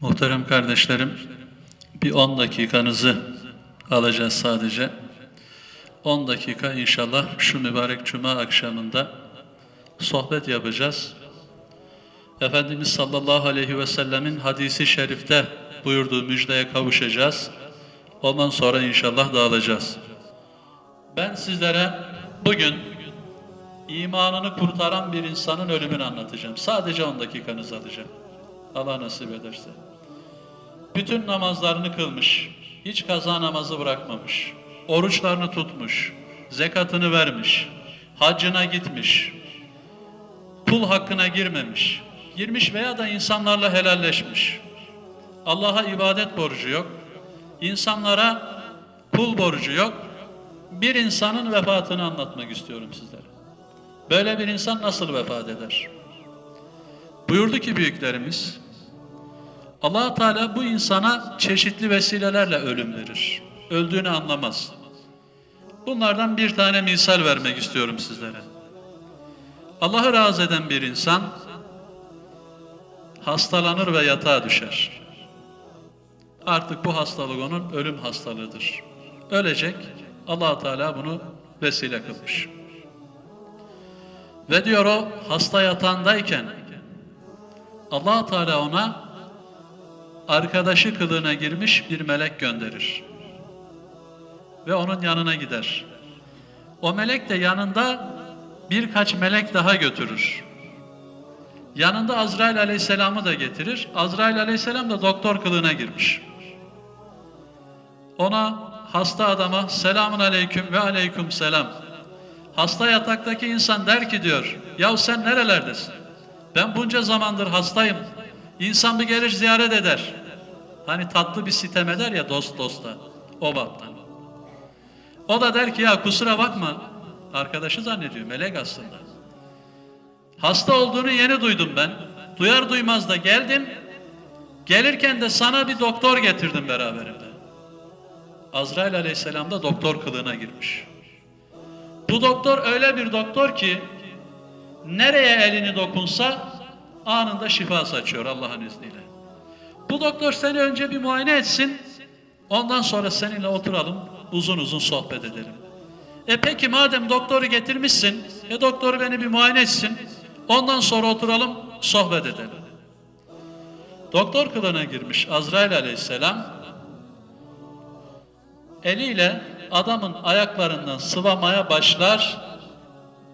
Muhterem kardeşlerim, bir 10 dakikanızı alacağız sadece. 10 dakika inşallah şu mübarek cuma akşamında sohbet yapacağız. Efendimiz sallallahu aleyhi ve sellemin hadisi şerifte buyurduğu müjdeye kavuşacağız. Ondan sonra inşallah dağılacağız. Ben sizlere bugün imanını kurtaran bir insanın ölümünü anlatacağım. Sadece 10 dakikanızı alacağım. Allah nasip ederse. Bütün namazlarını kılmış, hiç kaza namazı bırakmamış, oruçlarını tutmuş, zekatını vermiş, haccına gitmiş, kul hakkına girmemiş, girmiş veya da insanlarla helalleşmiş. Allah'a ibadet borcu yok, insanlara kul borcu yok. Bir insanın vefatını anlatmak istiyorum sizlere. Böyle bir insan nasıl vefat eder? Buyurdu ki büyüklerimiz, allah Teala bu insana çeşitli vesilelerle ölüm verir. Öldüğünü anlamaz. Bunlardan bir tane misal vermek istiyorum sizlere. Allah'ı razı eden bir insan hastalanır ve yatağa düşer. Artık bu hastalık onun ölüm hastalığıdır. Ölecek, allah Teala bunu vesile kılmış. Ve diyor o hasta yatağındayken allah Teala ona arkadaşı kılığına girmiş bir melek gönderir. Ve onun yanına gider. O melek de yanında birkaç melek daha götürür. Yanında Azrail aleyhisselamı da getirir. Azrail aleyhisselam da doktor kılığına girmiş. Ona hasta adama selamun aleyküm ve aleyküm selam. Hasta yataktaki insan der ki diyor, yahu sen nerelerdesin? Ben bunca zamandır hastayım. İnsan bir gelir ziyaret eder. Hani tatlı bir sitem eder ya dost dosta. O baptan. O da der ki ya kusura bakma. Arkadaşı zannediyor melek aslında. Hasta olduğunu yeni duydum ben. Duyar duymaz da geldim. Gelirken de sana bir doktor getirdim beraberimde. Azrail aleyhisselam da doktor kılığına girmiş. Bu doktor öyle bir doktor ki nereye elini dokunsa anında şifa saçıyor Allah'ın izniyle. Bu doktor seni önce bir muayene etsin, ondan sonra seninle oturalım, uzun uzun sohbet edelim. E peki madem doktoru getirmişsin, e doktoru beni bir muayene etsin, ondan sonra oturalım, sohbet edelim. Doktor kılığına girmiş Azrail aleyhisselam, eliyle adamın ayaklarından sıvamaya başlar,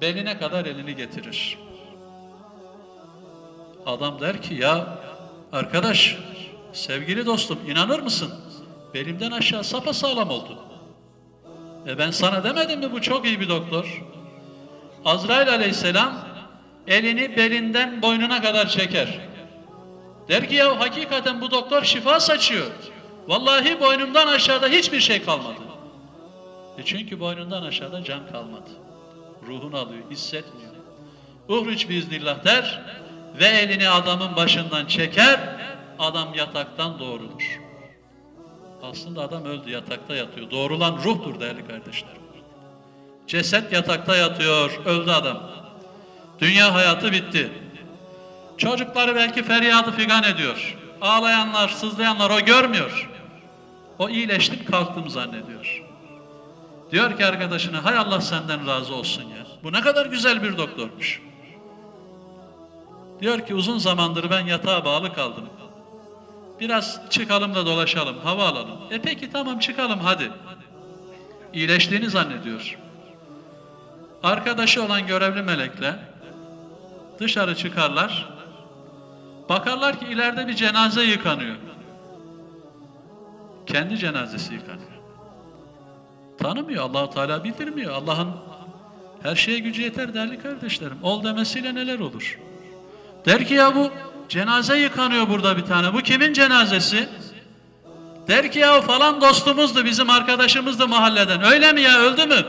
beline kadar elini getirir. Adam der ki ya arkadaş, sevgili dostum inanır mısın? Belimden aşağı sapasağlam oldu. E ben sana demedim mi bu çok iyi bir doktor? Azrail aleyhisselam elini belinden boynuna kadar çeker. Der ki ya hakikaten bu doktor şifa saçıyor. Vallahi boynumdan aşağıda hiçbir şey kalmadı. E çünkü boynundan aşağıda can kalmadı. Ruhunu alıyor, hissetmiyor. Uhriç biiznillah der ve elini adamın başından çeker, adam yataktan doğrulur. Aslında adam öldü, yatakta yatıyor. Doğrulan ruhtur değerli kardeşlerim. Ceset yatakta yatıyor, öldü adam. Dünya hayatı bitti. Çocukları belki feryadı figan ediyor. Ağlayanlar, sızlayanlar o görmüyor. O iyileştim kalktım zannediyor. Diyor ki arkadaşına hay Allah senden razı olsun ya. Bu ne kadar güzel bir doktormuş. Diyor ki uzun zamandır ben yatağa bağlı kaldım. Biraz çıkalım da dolaşalım, hava alalım. E peki tamam çıkalım hadi. İyileştiğini zannediyor. Arkadaşı olan görevli melekle dışarı çıkarlar. Bakarlar ki ileride bir cenaze yıkanıyor. Kendi cenazesi yıkanıyor. Tanımıyor, Allahu Teala bildirmiyor. Allah'ın her şeye gücü yeter değerli kardeşlerim. Ol demesiyle neler olur? Der ki ya bu cenaze yıkanıyor burada bir tane. Bu kimin cenazesi? Der ki ya falan dostumuzdu, bizim arkadaşımızdı mahalleden. Öyle mi ya, öldü mü?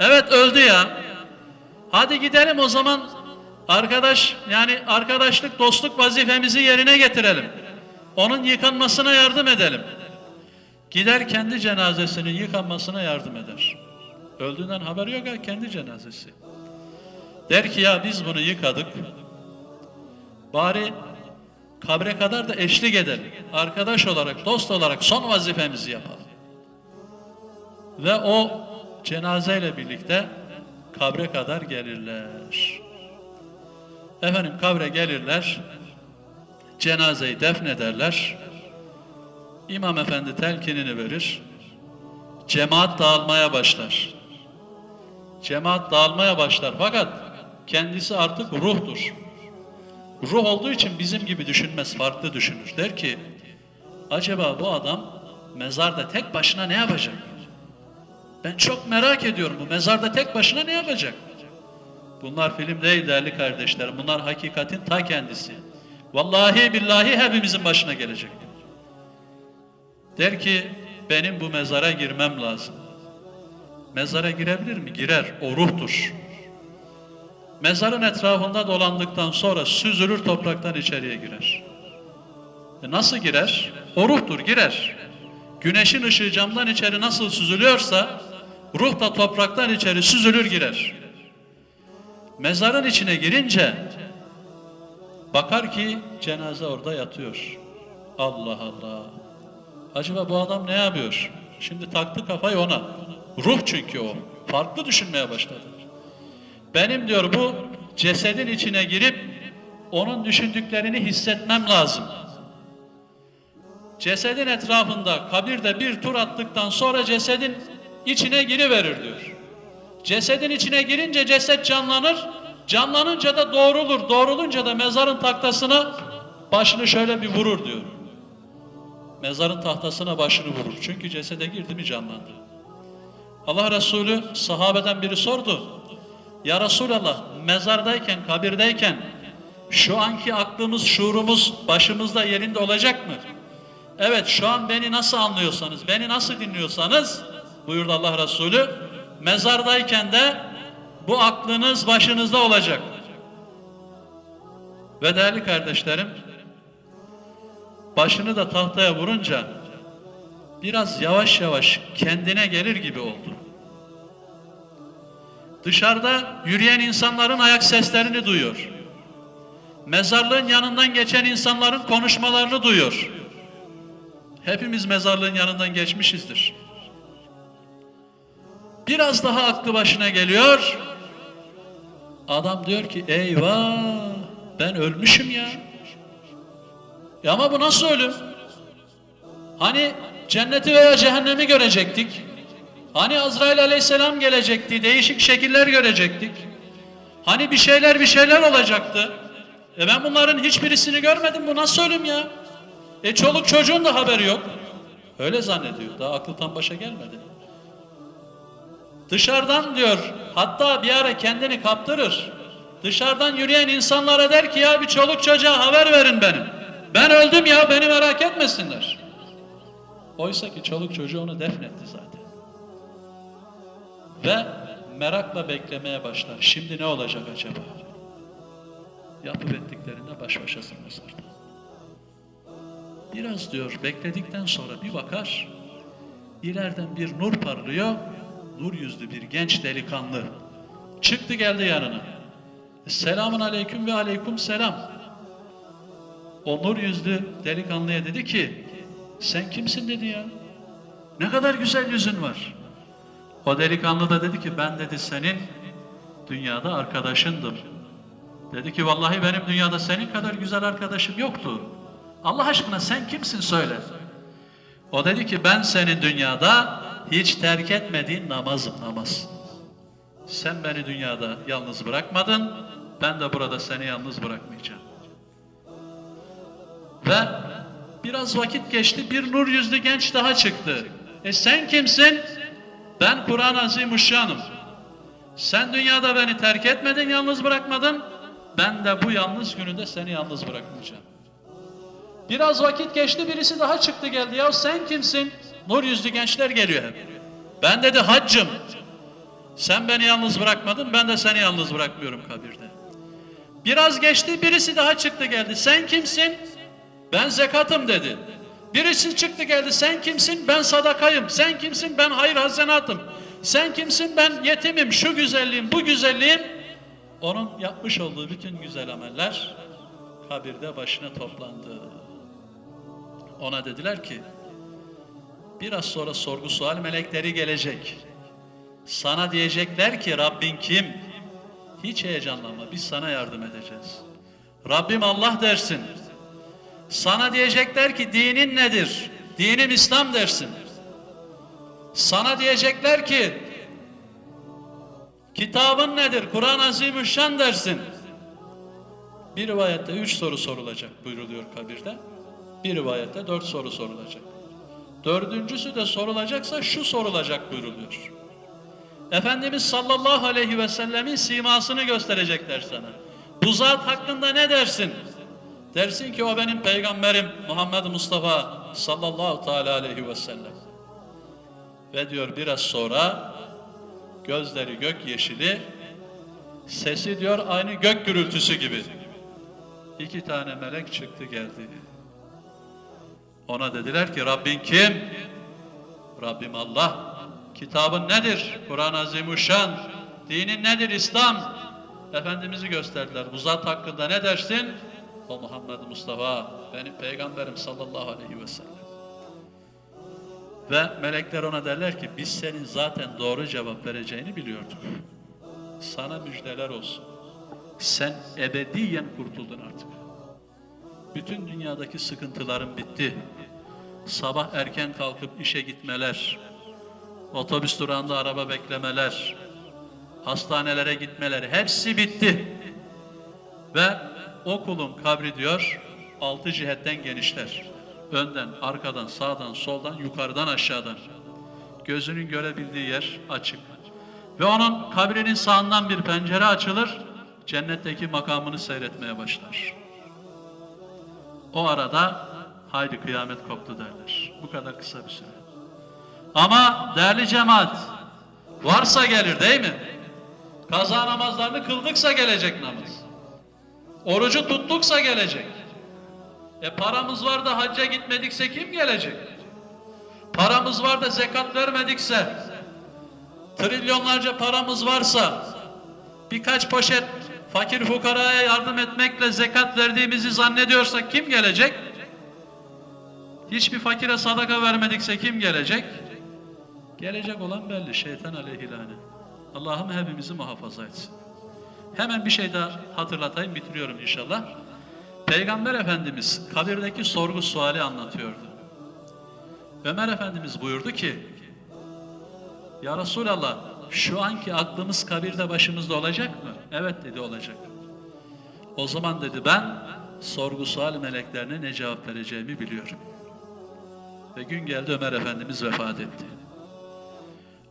Evet öldü ya. Hadi gidelim o zaman arkadaş yani arkadaşlık, dostluk vazifemizi yerine getirelim. Onun yıkanmasına yardım edelim. Gider kendi cenazesinin yıkanmasına yardım eder. Öldüğünden haberi yok ha kendi cenazesi. Der ki ya biz bunu yıkadık. Bari Kabre kadar da eşlik edelim. Arkadaş olarak, dost olarak son vazifemizi yapalım. Ve o cenazeyle birlikte kabre kadar gelirler. Efendim kabre gelirler, cenazeyi defnederler. İmam efendi telkinini verir. Cemaat dağılmaya başlar. Cemaat dağılmaya başlar fakat kendisi artık ruhtur. Ruh olduğu için bizim gibi düşünmez, farklı düşünür. Der ki, acaba bu adam mezarda tek başına ne yapacak? Ben çok merak ediyorum bu mezarda tek başına ne yapacak? Bunlar film değil değerli kardeşlerim. Bunlar hakikatin ta kendisi. Vallahi billahi hepimizin başına gelecek. Der ki benim bu mezara girmem lazım. Mezara girebilir mi? Girer. O ruhtur. Mezarın etrafında dolandıktan sonra süzülür topraktan içeriye girer. E nasıl girer? O ruhtur girer. Güneşin ışığı camdan içeri nasıl süzülüyorsa ruh da topraktan içeri süzülür girer. Mezarın içine girince bakar ki cenaze orada yatıyor. Allah Allah. Acaba bu adam ne yapıyor? Şimdi taktı kafayı ona. Ruh çünkü o. Farklı düşünmeye başladı. Benim diyor bu cesedin içine girip onun düşündüklerini hissetmem lazım. Cesedin etrafında kabirde bir tur attıktan sonra cesedin içine giriverir diyor. Cesedin içine girince ceset canlanır. Canlanınca da doğrulur. Doğrulunca da mezarın tahtasına başını şöyle bir vurur diyor. Mezarın tahtasına başını vurur. Çünkü cesede girdi mi canlandı. Allah Resulü sahabeden biri sordu. Ya Resulallah mezardayken, kabirdeyken şu anki aklımız, şuurumuz başımızda yerinde olacak mı? Evet şu an beni nasıl anlıyorsanız, beni nasıl dinliyorsanız buyurdu Allah Resulü mezardayken de bu aklınız başınızda olacak. Ve değerli kardeşlerim başını da tahtaya vurunca biraz yavaş yavaş kendine gelir gibi oldu. Dışarıda yürüyen insanların ayak seslerini duyuyor. Mezarlığın yanından geçen insanların konuşmalarını duyuyor. Hepimiz mezarlığın yanından geçmişizdir. Biraz daha aklı başına geliyor. Adam diyor ki eyvah ben ölmüşüm ya. Ya ama bu nasıl ölüm? Hani cenneti veya cehennemi görecektik. Hani Azrail aleyhisselam gelecekti, değişik şekiller görecektik. Hani bir şeyler bir şeyler olacaktı. E ben bunların hiçbirisini görmedim. Bu nasıl ölüm ya? E çoluk çocuğun da haberi yok. Öyle zannediyor. Daha akıl tam başa gelmedi. Dışarıdan diyor, hatta bir ara kendini kaptırır. Dışarıdan yürüyen insanlara der ki ya bir çoluk çocuğa haber verin benim. Ben öldüm ya beni merak etmesinler. Oysa ki çoluk çocuğu onu defnetti zaten. Ve merakla beklemeye başlar. Şimdi ne olacak acaba? Yapıp ettiklerinde baş başasın mezarda. Biraz diyor bekledikten sonra bir bakar. İleriden bir nur parlıyor. Nur yüzlü bir genç delikanlı. Çıktı geldi yanına. Selamun aleyküm ve aleyküm selam. O nur yüzlü delikanlıya dedi ki sen kimsin dedi ya. Ne kadar güzel yüzün var. O delikanlı da dedi ki ben dedi senin dünyada arkadaşındım. Dedi ki vallahi benim dünyada senin kadar güzel arkadaşım yoktu. Allah aşkına sen kimsin söyle. O dedi ki ben senin dünyada hiç terk etmediğin namazım namaz. Sen beni dünyada yalnız bırakmadın. Ben de burada seni yalnız bırakmayacağım. Ve biraz vakit geçti bir nur yüzlü genç daha çıktı. E sen kimsin? Ben Kur'an-ı Azimuşşan'ım. Sen dünyada beni terk etmedin, yalnız bırakmadın. Ben de bu yalnız gününde seni yalnız bırakmayacağım. Biraz vakit geçti birisi daha çıktı geldi. Ya sen kimsin? Nur yüzlü gençler geliyor hep. Ben dedi haccım. Sen beni yalnız bırakmadın, ben de seni yalnız bırakmıyorum kabirde. Biraz geçti birisi daha çıktı geldi. Sen kimsin? Ben zekatım dedi. Birisi çıktı geldi. Sen kimsin? Ben sadakayım. Sen kimsin? Ben hayır hasenatım. Sen kimsin? Ben yetimim. Şu güzelliğim, bu güzelliğim. Onun yapmış olduğu bütün güzel ameller kabirde başına toplandı. Ona dediler ki, biraz sonra sorgu sual melekleri gelecek. Sana diyecekler ki Rabbin kim? Hiç heyecanlanma, biz sana yardım edeceğiz. Rabbim Allah dersin. Sana diyecekler ki dinin nedir? Dinim İslam dersin. Sana diyecekler ki kitabın nedir? Kur'an-ı Azimüşşan dersin. Bir rivayette üç soru sorulacak buyuruluyor kabirde. Bir rivayette dört soru sorulacak. Dördüncüsü de sorulacaksa şu sorulacak buyuruluyor. Efendimiz sallallahu aleyhi ve sellemin simasını gösterecekler sana. Bu zat hakkında ne dersin? Dersin ki o benim peygamberim Muhammed Mustafa sallallahu teala aleyhi ve sellem. Ve diyor biraz sonra gözleri gök yeşili, sesi diyor aynı gök gürültüsü gibi. İki tane melek çıktı geldi. Ona dediler ki Rabbin kim? Rabbim Allah. Kitabın nedir? Kur'an-ı Azimuşşan. Dinin nedir? İslam. Efendimiz'i gösterdiler. Bu zat hakkında ne dersin? O Muhammed Mustafa, benim peygamberim sallallahu aleyhi ve sellem. Ve melekler ona derler ki biz senin zaten doğru cevap vereceğini biliyorduk. Sana müjdeler olsun. Sen ebediyen kurtuldun artık. Bütün dünyadaki sıkıntıların bitti. Sabah erken kalkıp işe gitmeler, otobüs durağında araba beklemeler, hastanelere gitmeler hepsi bitti. Ve o kulun kabri diyor altı cihetten genişler. Önden, arkadan, sağdan, soldan, yukarıdan, aşağıdan. Gözünün görebildiği yer açık. Ve onun kabrinin sağından bir pencere açılır, cennetteki makamını seyretmeye başlar. O arada haydi kıyamet koptu derler. Bu kadar kısa bir süre. Ama değerli cemaat, varsa gelir değil mi? Kaza namazlarını kıldıksa gelecek namaz. Orucu tuttuksa gelecek. E paramız var da hacca gitmedikse kim gelecek? Paramız var da zekat vermedikse, trilyonlarca paramız varsa, birkaç poşet fakir fukaraya yardım etmekle zekat verdiğimizi zannediyorsak kim gelecek? Hiçbir fakire sadaka vermedikse kim gelecek? Gelecek olan belli, şeytan aleyhilâne. Allah'ım hepimizi muhafaza etsin. Hemen bir şey daha hatırlatayım, bitiriyorum inşallah. Peygamber Efendimiz kabirdeki sorgu suali anlatıyordu. Ömer Efendimiz buyurdu ki, Ya Resulallah, şu anki aklımız kabirde başımızda olacak mı? Evet dedi olacak. O zaman dedi ben sorgu sual meleklerine ne cevap vereceğimi biliyorum. Ve gün geldi Ömer Efendimiz vefat etti.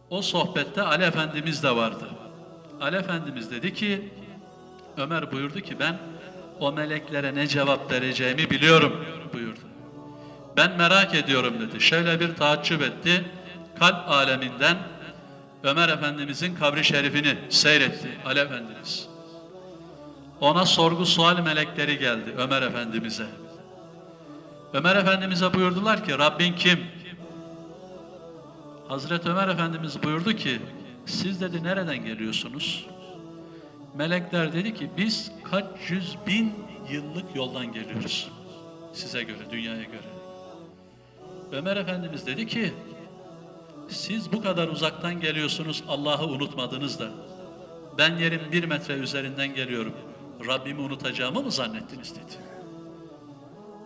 O sohbette Ali Efendimiz de vardı. Ali Efendimiz dedi ki, Ömer buyurdu ki ben o meleklere ne cevap vereceğimi biliyorum buyurdu. Ben merak ediyorum dedi. Şöyle bir taaccüp etti. Kalp aleminden Ömer Efendimizin kabri şerifini seyretti Ali Efendimiz. Ona sorgu sual melekleri geldi Ömer Efendimiz'e. Ömer Efendimiz'e buyurdular ki Rabbin kim? Hazreti Ömer Efendimiz buyurdu ki siz dedi nereden geliyorsunuz? Melekler dedi ki biz kaç yüz bin yıllık yoldan geliyoruz. Size göre, dünyaya göre. Ömer Efendimiz dedi ki siz bu kadar uzaktan geliyorsunuz Allah'ı unutmadınız da ben yerin bir metre üzerinden geliyorum. Rabbimi unutacağımı mı zannettiniz dedi.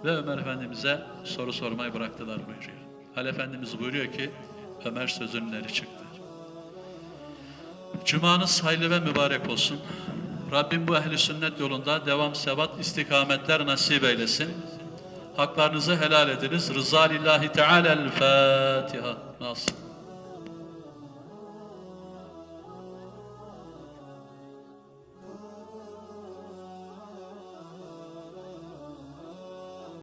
Ve Ömer Efendimiz'e soru sormayı bıraktılar buyuruyor. Ali Efendimiz buyuruyor ki Ömer sözünleri çıktı. Cumanız hayırlı ve mübarek olsun. Rabbim bu ehli sünnet yolunda devam sebat istikametler nasip eylesin. Haklarınızı helal ediniz. Rıza lillahi teala el Fatiha. Nasıl?